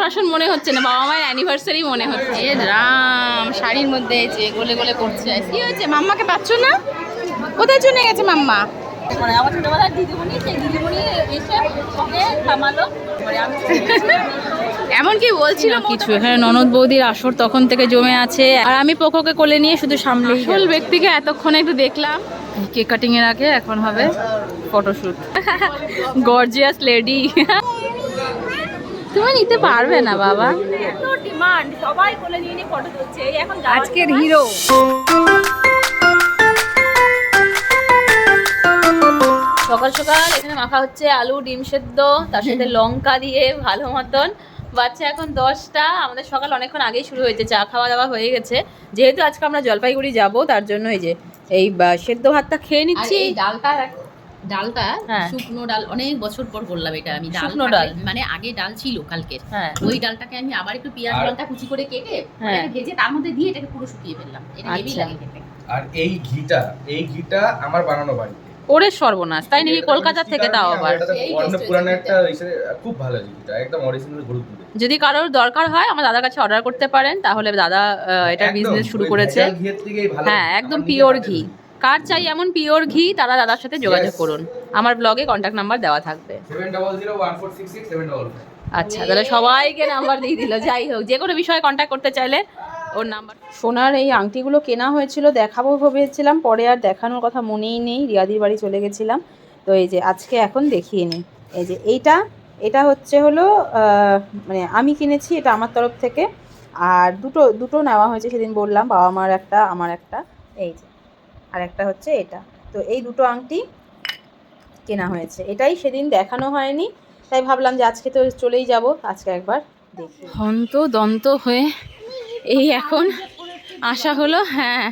অন্নপ্রাশন মনে হচ্ছে না বাবা মায়ের অ্যানিভার্সারি মনে হচ্ছে। এ রাম শাড়ির মধ্যে এই যে গোলে গোলে করছে কি হয়েছে? মাম্মাকে পাচ্ছ না? কোথায় চলে গেছে মাম্মা? মানে আমার ছোটবেলার দিদিমণি সেই দিদিমণি এসে ওকে থামালো। এবারে এমন কি বলছিল কিছু। এখানে ননদ বৌদির আসর তখন থেকে জমে আছে। আর আমি পোকোকে কোলে নিয়ে শুধু সামনে আসল ব্যক্তিকে এতক্ষণ একটু দেখলাম। কেক কাটিং এর আগে এখন হবে ফটোশুট গর্জিয়াস লেডি তুমি নিতে পারবে না বাবা। এত ডিমান্ড সবাই কোলে নিয়ে নিয়ে ফটো তুলছে এখন আজকের হিরো সকাল সকাল এখানে মাখা হচ্ছে আলু ডিম সেদ্ধ তার সাথে লঙ্কা দিয়ে ভালো মতন। বাচ্চা এখন দশটা আমাদের সকাল অনেকক্ষণ আগেই শুরু হয়েছে চা খাওয়া দাওয়া হয়ে গেছে। যেহেতু আজকে আমরা জলপাইগুড়ি যাব তার জন্য এই যে এই বা, সেদ্ধ ভাতটা খেয়ে নিচ্ছি। এই ডালটা ডালটা হ্যাঁ। শুকনো ডাল অনেক বছর পর করলাম এটা আমি। ডাল শুকনো ডাল? মানে আগে ডাল ছিল কালকের। হ্যাঁ। ওই ডালটাকে আমি আবার একটু পেঁয়াজ লঙ্কা কুচি করে কেটে হ্যাঁ। ভেজে তার মধ্যে দিয়ে এটাকে পুরো শুকিয়ে ফেললাম। এটা হেভি আচ্ছা। লাগে খেতে। আর এই ঘিটা এই ঘিটা আমার বানানো বাড়িতে। ওরে সর্বনাশ তাই নাকি কলকাতা থেকে তাও আবার? একটা খুব ভালো ঘিটা একদম অরিজিনাল গরুর দুধে যদি কারোর দরকার হয় আমার দাদার কাছে অর্ডার করতে পারেন তাহলে দাদা এটা বিজনেস শুরু করেছে। হ্যাঁ একদম পিওর ঘি। কার চাই এমন পিওর ঘি তারা দাদার সাথে যোগাযোগ করুন। আমার ব্লগে কন্ট্যাক্ট নাম্বার দেওয়া থাকবে। আচ্ছা তাহলে সবাইকে নাম্বার দিয়ে দিল। যাই হোক যে কোনো বিষয়ে কন্ট্যাক্ট করতে চাইলে ওর নাম্বার সোনার এই আংটিগুলো কেনা হয়েছিল দেখাবো ভেবেছিলাম পরে আর দেখানোর কথা মনেই নেই রিয়াদির বাড়ি চলে গেছিলাম। তো এই যে আজকে এখন দেখিয়ে নিই। এই যে এইটা এটা হচ্ছে হলো মানে আমি কিনেছি এটা আমার তরফ থেকে। আর দুটো দুটো নেওয়া হয়েছে সেদিন বললাম বাবা মার একটা আমার একটা। এই যে। আর একটা হচ্ছে এটা। তো এই দুটো আংটি কেনা হয়েছে। এটাই সেদিন দেখানো হয়নি তাই ভাবলাম যে আজকে তো চলেই যাব আজকে একবার দেখি। হন্ত দন্ত হয়ে এই এখন আশা হলো হ্যাঁ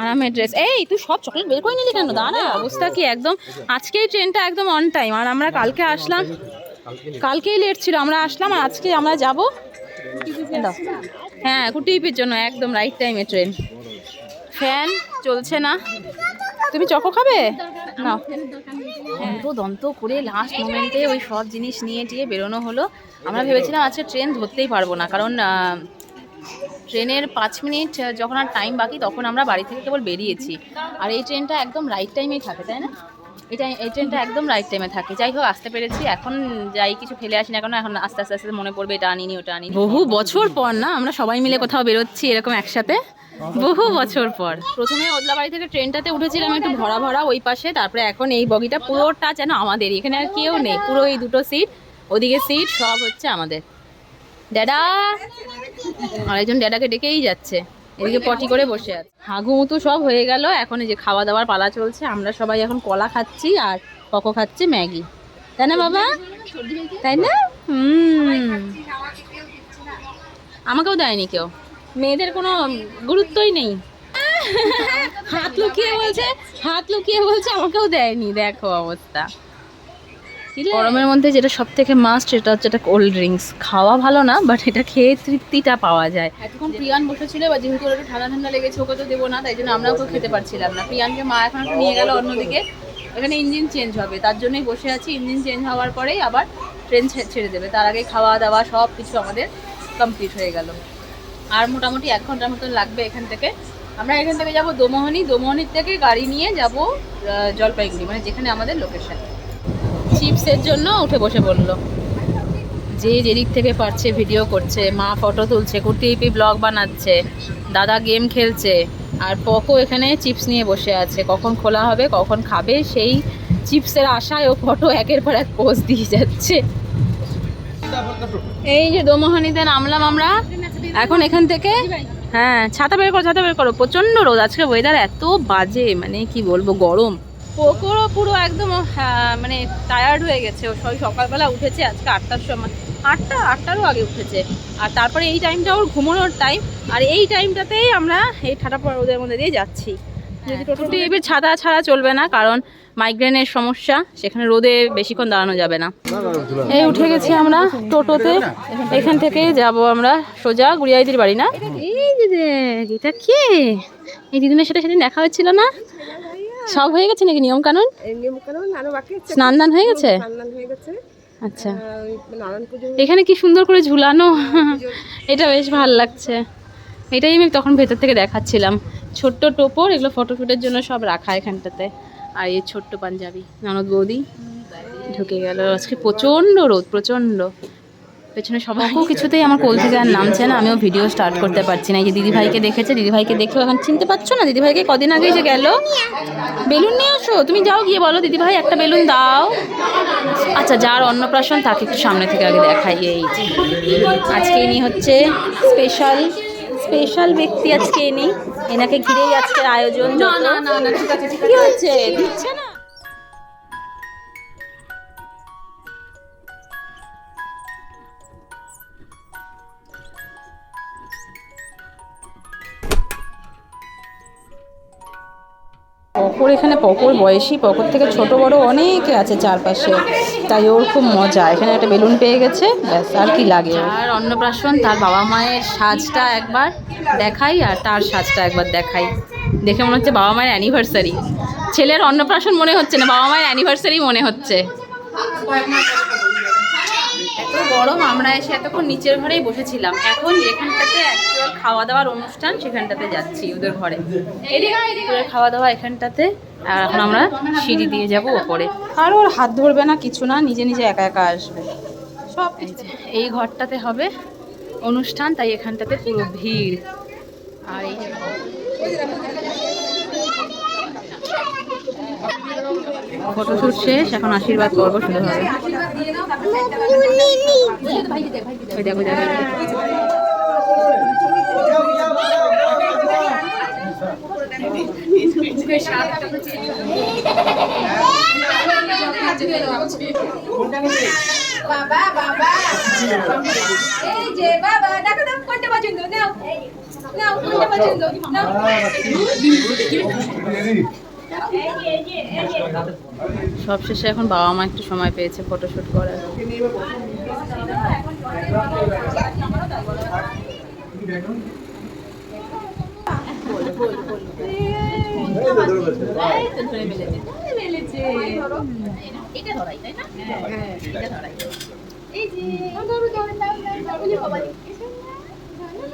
আরামের ড্রেস এই তুই সব চকলেট বের করে নিলি কেন? দাঁড়া অবস্থা কি একদম আজকেই ট্রেনটা একদম অন টাইম আর আমরা কালকে আসলাম কালকেই লেট ছিল আমরা আসলাম আর আজকে আমরা যাব হ্যাঁ কুটিপির জন্য একদম রাইট টাইমে ট্রেন ফ্যান চলছে না। তুমি চকো খাবে? না। দন্ত দন্ত করে লাস্ট মোমেন্টে ওই সব জিনিস নিয়ে টিয়ে বেরোনো হলো। আমরা ভেবেছিলাম আজকে ট্রেন ধরতেই পারব না, কারণ ট্রেনের পাঁচ মিনিট যখন আর টাইম বাকি, তখন আমরা বাড়ি থেকে কেবল বেরিয়েছি। আর এই ট্রেনটা একদম রাইট টাইমেই থাকে, তাই না? এটা এই ট্রেনটা একদম রাইট টাইমে থাকে। যাই হোক আসতে পেরেছি। এখন যাই কিছু ফেলে আসি না কেন এখন আস্তে আস্তে আস্তে মনে পড়বে এটা আনিনি ওটা আনিনি। বহু বছর পর না আমরা সবাই মিলে কোথাও বেরোচ্ছি এরকম একসাথে। বহু বছর পর। প্রথমে ওদলাবাড়ি থেকে ট্রেনটাতে উঠেছিলাম একটু ভরা ভরা ওই পাশে তারপরে এখন এই বগিটা পুরোটা যেন আমাদের এখানে আর কেউ নেই। পুরো এই দুটো সিট ওদিকে সিট সব হচ্ছে আমাদের। ড্যাডা আরেকজন ড্যাডাকে ডেকেই যাচ্ছে। এদিকে পটি করে বসে আছে। হাগু সব হয়ে গেল, এখন এই যে খাওয়া দাওয়ার পালা চলছে, আমরা সবাই এখন কলা খাচ্ছি আর ককো খাচ্ছে ম্যাগি। তাই না বাবা? তাই না? আমাকেও দেয়নি কেউ। মেয়েদের কোনো গুরুত্বই নেই। হাত লুকিয়ে বলছে, হাত লুকিয়ে বলছে, আমাকেও দেয়নি। দেখো অবস্থা। গরমের মধ্যে যেটা সব থেকে মাস্ট সেটা হচ্ছে একটা কোল্ড ড্রিঙ্কস খাওয়া ভালো না বাট এটা খেয়ে তৃপ্তিটা পাওয়া যায়। এখন প্রিয়ান বসেছিল বা যেহেতু একটু ঠান্ডা ঠান্ডা লেগেছে ওকে তো দেবো না তাই জন্য আমরা ওকে খেতে পারছিলাম না। প্রিয়ানকে মা এখন একটু নিয়ে গেল অন্যদিকে। এখানে ইঞ্জিন চেঞ্জ হবে তার জন্যই বসে আছি। ইঞ্জিন চেঞ্জ হওয়ার পরেই আবার ট্রেন ছেড়ে দেবে। তার আগে খাওয়া দাওয়া সব কিছু আমাদের কমপ্লিট হয়ে গেল। আর মোটামুটি এক ঘণ্টার মতন লাগবে এখান থেকে। আমরা এখান থেকে যাব দোমোহনি। দোমোহনির থেকে গাড়ি নিয়ে যাব জলপাইগুড়ি মানে যেখানে আমাদের লোকেশন চিপসের জন্য উঠে বসে বলল, যে যেদিক থেকে পারছে ভিডিও করছে, মা ফটো তুলছে কুর্তিপি ব্লগ বানাচ্ছে, দাদা গেম খেলছে, আর পকো এখানে চিপস নিয়ে বসে আছে। কখন খোলা হবে, কখন খাবে, সেই চিপসের আশায় ও ফটো একের পর এক পোজ দিয়ে যাচ্ছে। এই যে দোমোহনিতে নামলাম আমরা। এখন এখান থেকে হ্যাঁ ছাতা বের করো, ছাতা বের করো, প্রচণ্ড রোদ। আজকে ওয়েদার এত বাজে মানে কি বলব, গরম। পোকোরও পুরো একদম হ্যাঁ, মানে টায়ার্ড হয়ে গেছে। ও সবাই সকালবেলা উঠেছে আজকে আটটার সময়। আটটা আটটারও আগে উঠেছে। আর তারপরে এই টাইমটা ওর ঘুমানোর টাইম আর এই টাইমটাতেই আমরা এই ঠাটা পড়া রোদের মধ্যে দিয়ে যাচ্ছি। যদি টোটো টিভির ছাতা ছাড়া চলবে না কারণ মাইগ্রেনের সমস্যা সেখানে রোদে বেশিক্ষণ দাঁড়ানো যাবে না। এই উঠে গেছি আমরা টোটোতে। এখান থেকে যাব আমরা সোজা গুড়িয়াইদির বাড়ি না? এই যে এটা কে? এই দিদিনের সাথে সেদিন দেখা হচ্ছিল না? সব হয়ে গেছে নাকি নিয়ম কানুন নিয়ম কানুন আরও বাকি স্নান দান হয়ে গেছে? স্নান হয়ে গেছে। আচ্ছা। এখানে কি সুন্দর করে ঝুলানো? এটা বেশ ভালো লাগছে। এটাই আমি তখন ভেতর থেকে দেখাচ্ছিলাম। ছোট্ট টোপর এগুলো ফটো শুটের জন্য সব রাখা এখানটাতে। আর এই ছোট্ট পাঞ্জাবি। ননদ বৌদি ঢুকে গেল। আজকে প্রচণ্ড রোদ প্রচণ্ড। পেছনে সবাই কিছুতেই আমার কোল থেকে আর নামছে না আমিও ভিডিও স্টার্ট করতে পারছি না। এই যে দিদিভাইকে দেখেছে দিদিভাইকে দেখেও এখন চিনতে পারছ না? দিদিভাইকে কদিন আগে যে গেল? বেলুন নিয়ে আসো তুমি যাও গিয়ে বলো। দিদিভাই একটা বেলুন দাও। আচ্ছা যার অন্নপ্রাশন তাকে একটু সামনে থেকে আগে দেখাই। এই আজকে ইনি হচ্ছে স্পেশাল স্পেশাল ব্যক্তি আজকে ইনি। এনাকে ঘিরেই আজকের আয়োজন না না না না ঠিক আছে ঠিক কি হচ্ছে দিচ্ছে না? পকর এখানে পকর বয়সী পকর থেকে ছোট বড় অনেকে আছে চারপাশে। তাই ওর খুব মজা, এখানে একটা বেলুন পেয়ে গেছে, ব্যাস, আর কি লাগে আর অন্নপ্রাশন, তার বাবা মায়ের সাজটা একবার দেখাই আর তার সাজটা একবার দেখাই। দেখে মনে হচ্ছে বাবা মায়ের অ্যানিভার্সারি ছেলের অন্নপ্রাশন মনে হচ্ছে না, বাবা মায়ের অ্যানিভার্সারি মনে হচ্ছে। এত গরম আমরা এসে এতক্ষণ নিচের ঘরেই বসেছিলাম। এখন যেখানটাতে অ্যাকচুয়াল খাওয়া দাওয়ার অনুষ্ঠান সেখানটাতে যাচ্ছি ওদের ঘরে। খাওয়া দাওয়া এখানটাতে আর এখন আমরা সিঁড়ি দিয়ে যাব ওপরে। আর ওর হাত ধরবে না কিছু না নিজে নিজে একা একা আসবে। সব এই এই ঘরটাতে হবে অনুষ্ঠান তাই এখানটাতে পুরো ভিড়। আর এই ফটোশ্যুট শেষ এখন আশীর্বাদ পর্ব শুরু হবে। দেখো বাবা বাবা এই যে বাবা দেখো দেখো কোনটা পছন্দ? নাও। নাও কোনটা পছন্দ? নাও। সবশেষে এখন বাবা মা একটু সময় পেয়েছে ফটোশ্যুট করার এই যে,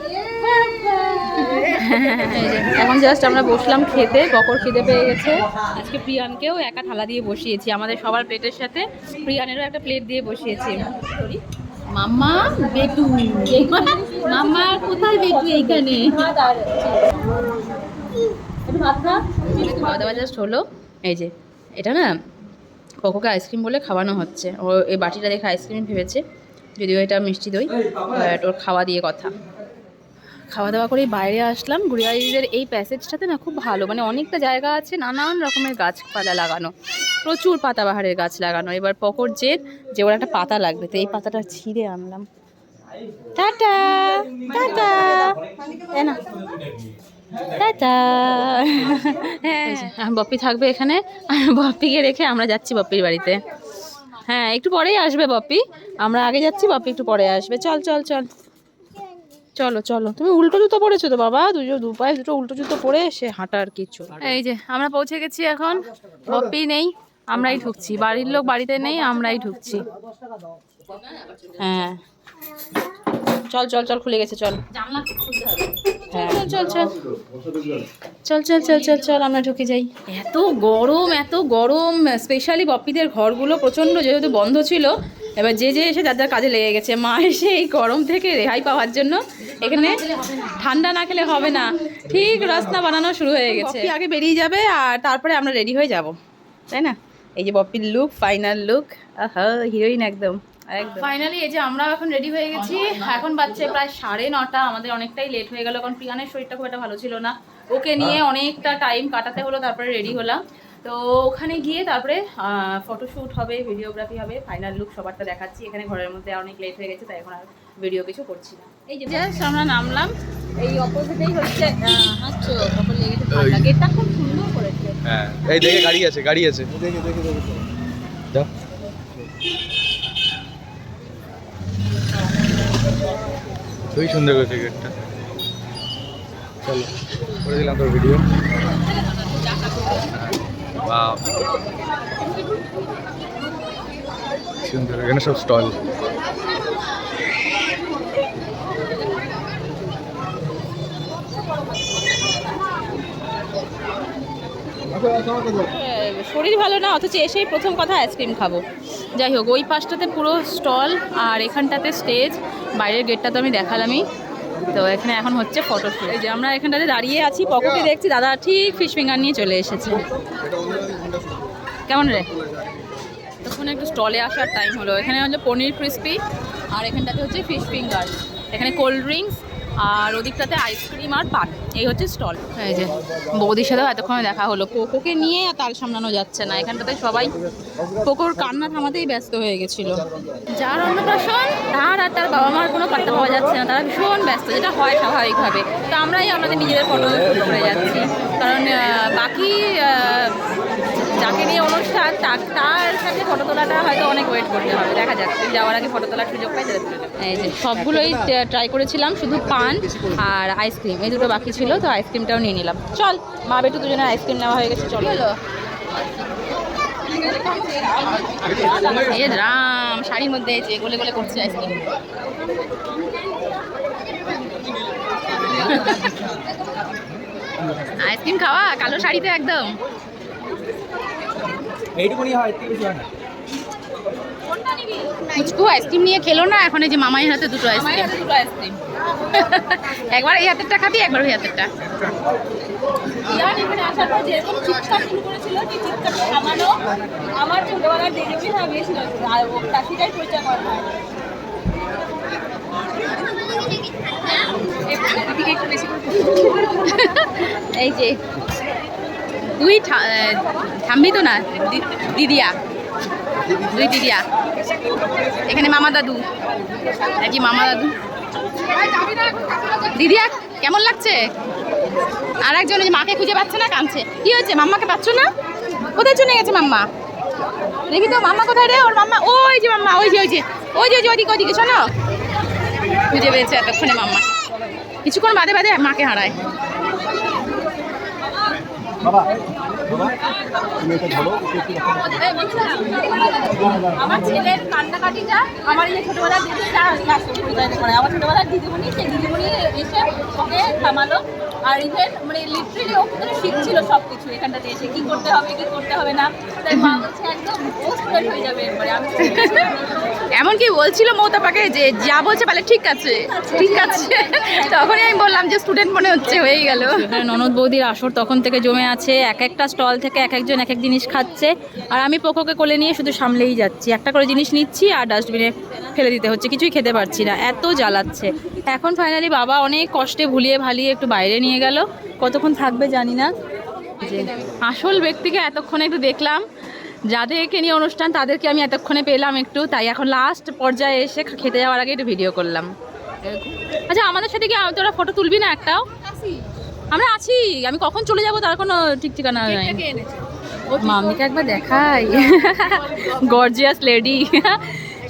এখন জাস্ট আমরা বসলাম খেতে বকর খিদে পেয়ে গেছে। আজকে প্রিয়ানকেও একা থালা দিয়ে বসিয়েছি, আমাদের সবার প্লেটের সাথে। প্রিয়ানেরও একটা প্লেট দিয়ে বসিয়েছি। মাম্মা, বেটু। মাম্মা, কোথায় বেটু এইখানে? খাওয়া দাওয়া জাস্ট হলো। এই যে, এটা না কোকোকে আইসক্রিম বলে খাওয়ানো হচ্ছে। ও, এই বাটিটা দেখে আইসক্রিম ভেবেছে, যদিও এটা মিষ্টি দই ওর খাওয়া দিয়ে কথা। খাওয়া দাওয়া করেই বাইরে আসলাম। গুড়িয়ারিদের এই প্যাসেজটাতে না খুব ভালো মানে অনেকটা জায়গা আছে, নানান রকমের গাছপালা লাগানো। প্রচুর পাতাবাহারের গাছ লাগানো। এবার পকর জেদ যে ওর একটা পাতা লাগবে, তো এই পাতাটা ছিঁড়ে আনলাম। টাটা! টাটা! না। টাটা! হ্যাঁ। এখন বপ্পি থাকবে এখানে। আর বপ্পিকে রেখে আমরা যাচ্ছি বপ্পির বাড়িতে। হ্যাঁ একটু পরেই আসবে বপ্পি। আমরা আগে যাচ্ছি, বপ্পি একটু পরে আসবে। চল চল চল। চলো চলো। তুমি উল্টো জুতো পরেছো তো বাবা? দুটো দু পায়ে দুটো উল্টো জুতো পরে সে হাঁটার কিছু। এই যে আমরা পৌঁছে গেছি এখন। বপ্পি নেই আমরাই ঢুকছি। বাড়ির লোক বাড়িতে নেই আমরাই ঢুকছি। হ্যাঁ। চল চল চল খুলে গেছে চল। হ্যাঁ। চল চল চল। চল চল চল চল আমরা ঢুকে যাই। এত গরম এত গরম। স্পেশালি বপ্পিদের ঘরগুলো প্রচণ্ড যেহেতু বন্ধ ছিল এবার যে যে এসে যার যার কাজে লেগে গেছে মা এসে এই গরম থেকে রেহাই পাওয়ার জন্য এখানে ঠান্ডা না খেলে হবে না। ঠিক রাস্তা বানানো শুরু হয়ে গেছে। আগে বেরিয়ে যাবে আর তারপরে আমরা রেডি হয়ে যাব। তাই না? এই যে বপির লুক ফাইনাল লুক আহা হিরোইন একদম। একদম। ফাইনালি এই যে আমরা এখন রেডি হয়ে গেছি। এখন বাচ্চা প্রায় সাড়ে নটা আমাদের অনেকটাই লেট হয়ে গেল। কারণ প্রিয়ানের শরীরটা খুব একটা ভালো ছিল না। ওকে নিয়ে অনেকটা টাইম কাটাতে হলো তারপরে রেডি হলাম। তো ওখানে গিয়ে তারপরে ফটোশ্যুট হবে ভিডিওগ্রাফি হবে ফাইনাল লুক সবারটা দেখাচ্ছি। এখানে ঘরের মধ্যে অনেক লেট হয়ে গেছে তাই এখন আর ভিডিও কিছু করছি না। এই যে জাস্ট আমরা নামলাম। এই অপোজিটেই হচ্ছে হাঁটছো তারপর লেগেছে ঠান্ডা। গেটটা খুব সুন্দর করেছে। হ্যাঁ এই দেখে গাড়ি আছে গাড়ি আছে। যাও খুবই সুন্দর করেছে গেটটা। চলো করে দিলাম তোর ভিডিও বাহ সুন্দর এখানে সব স্টল শরীর ভালো না অথচ এসেই প্রথম কথা আইসক্রিম খাব। যাই হোক ওই পাশটাতে পুরো স্টল আর এখানটাতে স্টেজ বাইরের গেটটা তো আমি দেখালামই। তো এখানে এখন হচ্ছে ফটো এই যে আমরা এখানটাতে দাঁড়িয়ে আছি, পকেটে দেখছি দাদা ঠিক ফিশ ফিঙ্গার নিয়ে চলে এসেছে। কেমন রে? তখন একটু স্টলে আসার টাইম হলো। এখানে হচ্ছে পনির ক্রিস্পি আর এখানটাতে হচ্ছে ফিশ ফিঙ্গার এখানে কোল্ড ড্রিঙ্কস আর ওদিকটাতে আইসক্রিম আর পান। এই হচ্ছে স্টল। এই যে, বৌদির সাথেও এতক্ষণে দেখা হলো। কোকোকে নিয়ে আর তাল সামলানো যাচ্ছে না। এখানটাতে সবাই কোকোর কান্না থামাতেই ব্যস্ত হয়ে গেছিল। যার অন্নপ্রাশন, তার আর তার বাবা মার কোনো পাত্তা পাওয়া যাচ্ছে না। তারা ভীষণ ব্যস্ত, যেটা হয় স্বাভাবিকভাবে। তো আমরাই আমাদের নিজেদের ফটো করে যাচ্ছি। কারণ বাকি আহ, যাকে নিয়ে অনুষ্ঠান তা- তার সাথে ফটো তোলাটা হয়তো অনেক ওয়েট করতে হবে দেখা যাক। যদি যাওয়ার আগে ফটো তোলার সুযোগ পাই। এই যে সবগুলোই ট্রাই করেছিলাম শুধু পান আর আইসক্রিম এই দুটো বাকি ছিল তো আইসক্রিমটাও নিয়ে নিলাম। চল মা বেটু দুজনের আইসক্রিম নেওয়া হয়ে গেছে চলো। এ রাম শাড়ির মধ্যে এসে গোলে গোলে করছে আইসক্রিম আইসক্রিম খাওয়া কালো শাড়িতে একদম। এইটুকুনি হয় একটু বেশি হয় না? পুচকু আইসক্রিম নিয়ে খেলো না? এখন এই যে মামাইয়ের হাতে দুটো আইসক্রিম। দুটো আইসক্রিম। একবার এই হাতেরটা খাবি একবার ওই হাতেরটা। আমার ছোটবেলার কাশিটাই পরিচয় করা হয়। এই যে তুই থামবি তো না? দিদিয়া। দুই দিদিয়া। এখানে মামা দাদু। যে মামা দাদু? দিদিয়া, কেমন লাগছে? আর একজন মাকে খুঁজে পাচ্ছে না, কাঁদছে। কি হয়েছে? মাম্মাকে পাচ্ছ না? কোথায় চলে গেছে মাম্মা? দেখি তো, মাম্মা কোথায় রে? ওর মাম্মা ওই যে মাম্মা, ওই যে ওই যে। ওই যে ওই যে ওদিকে ওদিকে শোনো। খুঁজে পেয়েছে এতক্ষণে মাম্মা। কিছুক্ষণ বাদে বাদে মাকে হারায়। আমার ছেলের কান্নাকাটিটা আমার এই দিদি যা করে। আমার ছোটোবেলার দিদিমণি দিদিমণি এসে ওকে থামালো। আর ইভেন মানে লিটারেলি ও কিন্তু শিখছিল সব কিছু এখানটাতে এসে কি করতে হবে কি করতে হবে না। তাই মা বলছে একদম ও স্টুডেন্ট হয়ে যাবে এরপরে। আমি এমনকি বলছিল মৌতাপাকে যে যা বলছে বলে ঠিক আছে। ঠিক আছে। তখনই আমি বললাম যে স্টুডেন্ট মনে হচ্ছে হয়ে গেল। ননদ বৌদির আসর তখন থেকে জমে আছে। এক একটা স্টল থেকে এক একজন এক এক জিনিস খাচ্ছে। আর আমি পোকোকে কোলে নিয়ে শুধু সামলেই যাচ্ছি। একটা করে জিনিস নিচ্ছি আর ডাস্টবিনে ফেলে দিতে হচ্ছে। কিছুই খেতে পারছি না। এত জ্বালাচ্ছে। এখন ফাইনালি বাবা অনেক কষ্টে ভুলিয়ে ভালিয়ে একটু বাইরে নিয়ে গেল। কতক্ষণ থাকবে জানি না। আসল ব্যক্তিকে এতক্ষণে একটু দেখলাম। যাদেরকে নিয়ে অনুষ্ঠান তাদেরকে আমি এতক্ষণে পেলাম একটু। তাই এখন লাস্ট পর্যায়ে এসে খেতে যাওয়ার আগে একটু ভিডিও করলাম। আচ্ছা আমাদের সাথে কি তোরা ফটো তুলবি না একটাও? আমরা আছি। আমি কখন চলে যাব তার কোনো ঠিক ঠিকানা নাই। মাম্মিকে একবার দেখাই। গর্জিয়াস লেডি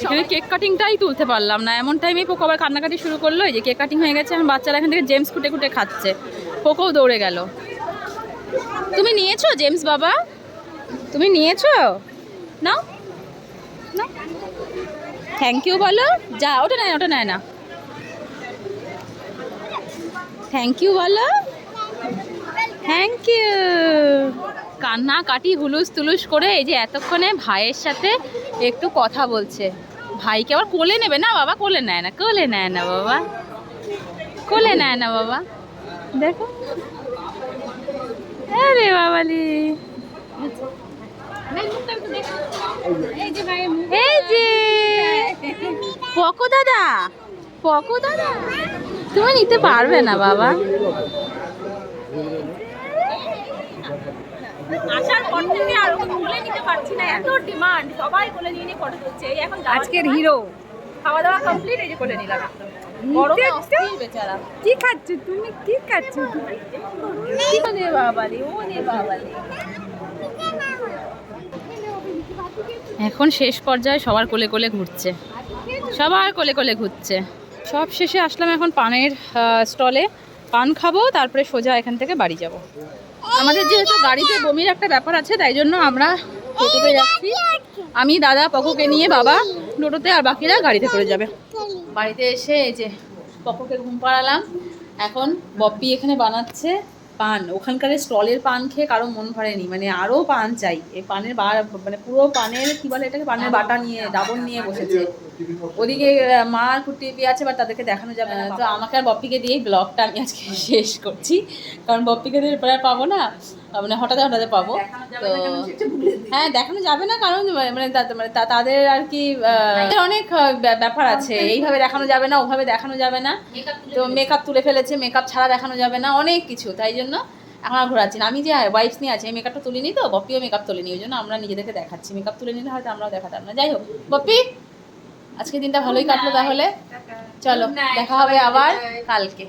এখানে কেক কাটিংটাই তুলতে পারলাম না। এমন টাইমেই পোকো আবার কান্নাকাটি শুরু করল এই যে কেক কাটিং হয়ে গেছে এখন বাচ্চারা এখান থেকে জেমস কুটে কুটে খাচ্ছে। পোকোও দৌড়ে গেল। তুমি নিয়েছো জেমস বাবা? তুমি নিয়েছো? নাও। না থ্যাংক ইউ বলো। যা ওটা নেয় না, ওটা নেয় না। থ্যাংক ইউ বলো। থ্যাংক ইউ কান্না কাটি হুলুস তুলুস করে এই যে এতক্ষণে ভাইয়ের সাথে একটু কথা বলছে। ভাইকে আবার কোলে নেবে? না বাবা, কোলে নেয় না, কোলে নেয় না বাবা। কোলে নেয় না বাবা। দেখো। আরে বাবালি। এই যে, পকো দাদা পকো দাদা। তুমি নিতে পারবে না বাবা। আসার পর থেকে আর ওকে কোলে নিতে পারছি না। এত ডিমান্ড সবাই কোলে নিয়ে নিয়ে ফটো তুলছে। এই এখন আজকের হিরো খাওয়া দাওয়া কমপ্লিট এই যে কোলে নিলাম। গরমে অস্থির বেচারা। কি খাচ্ছ তুমি? কি খাচ্ছ ও নে বাবালি ও নে বাবালি। এখন শেষ পর্যায়ে সবার কোলে কোলে ঘুরছে। সবার কোলে কোলে ঘুরছে। সব শেষে আসলাম এখন পানের স্টলে। পান খাব, তারপরে সোজা এখান থেকে বাড়ি যাব। আমাদের যেহেতু গাড়িতে বমির একটা ব্যাপার আছে, তাই জন্য আমরা টোটোতে যাচ্ছি। আমি, দাদা, পকুকে নিয়ে বাবা টোটোতে আর বাকিরা গাড়িতে করে যাবে। বাড়িতে এসে এই যে পকুকে ঘুম পাড়ালাম। এখন বপ্পি এখানে বানাচ্ছে। পান ওখানকার স্টলের পান খেয়ে কারও মন ভরেনি মানে আরও পান চাই। এই পানের বার মানে পুরো পানের কি বলে এটাকে পানের বাটা নিয়ে ডাবর নিয়ে বসেছে। ওদিকে মার মা আর কুটি আছে বা তাদেরকে দেখানো যাবে না। তো আমাকে আর বপ্পিকে দিয়েই ব্লগটা আমি আজকে শেষ করছি। কারণ বপ্পিকে দিয়ে এরপরে পাবো না। মানে হঠাৎ হঠাৎ পাবো। তো হ্যাঁ দেখানো যাবে না কারণ মানে মানে তা- তাদের আর কি অনেক ব্যা- ব্যাপার আছে। এইভাবে দেখানো যাবে না ওভাবে দেখানো যাবে না। তো মেকআপ তুলে ফেলেছে মেকআপ ছাড়া দেখানো যাবে না অনেক কিছু। তাই জন্য এখন আর ঘোরাচ্ছি না। আমি যে ওয়াইফস নিয়ে আছি মেকআপটা তুলিনি তো বপ্পিও মেকআপ তুলিনি ওই জন্য আমরা নিজেদেরকে দেখাচ্ছি। মেকআপ তুলে নিলে হয়তো আমরাও দেখাতাম না। যাই হোক বপ্পি আজকে দিনটা ভালোই কাটলো তাহলে। চলো দেখা হবে আবার কালকে।